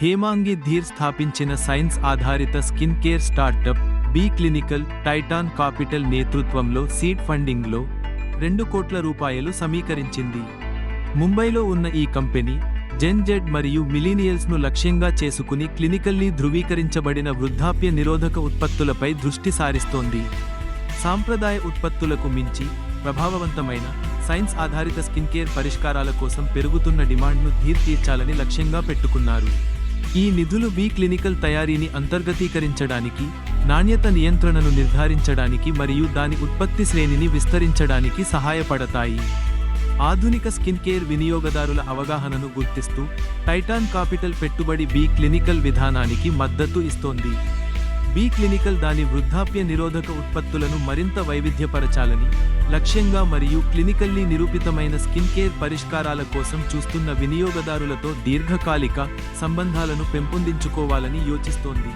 హేమాంగి ధీర్ స్థాపించిన సైన్స్ ఆధారిత skin care startup B clinical Titan capital నేతృత్వంలో సీడ్ ఫండింగ్లో రెండు కోట్ల రూపాయలు సమీకరించింది. ముంబైలో ఉన్న ఈ కంపెనీ జెన్ జెడ్ మరియు మిలీనియల్స్ను లక్ష్యంగా చేసుకుని క్లినికల్లీ ధృవీకరించబడిన వృద్ధాప్య నిరోధక ఉత్పత్తులపై దృష్టి సారిస్తోంది. సాంప్రదాయ ఉత్పత్తులకు మించి ప్రభావవంతమైన సైన్స్ ఆధారిత స్కిన్ కేర్ పరిష్కారాల కోసం పెరుగుతున్న డిమాండ్ను ధీర్ తీర్చాలని లక్ష్యంగా పెట్టుకున్నారు. ఈ నిధులు బీ క్లినికల్ తయారీని అంతర్గతీకరించడానికి నాణ్యత నియంత్రణను నిర్ధారించడానికి మరియు దాని ఉత్పత్తి శ్రేణిని విస్తరించడానికి సహాయపడతాయి. ఆధునిక స్కిన్ కేర్ వినియోగదారుల అవగాహనను గుర్తిస్తూ టైటాన్ కాపిటల్ పెట్టుబడి బి క్లినికల్ విధానానికి మద్దతు ఇస్తోంది. బి క్లినికల్ దాని వృద్ధాప్య నిరోధక ఉత్పత్తులను మరింత వైవిధ్యపరచాలని లక్ష్యంగా మరియు క్లినికల్లీ నిరూపితమైన స్కిన్ కేర్ పరిష్కారాల కోసం చూస్తున్న వినియోగదారులతో దీర్ఘకాలిక సంబంధాలను పెంపొందించుకోవాలని యోచిస్తోంది.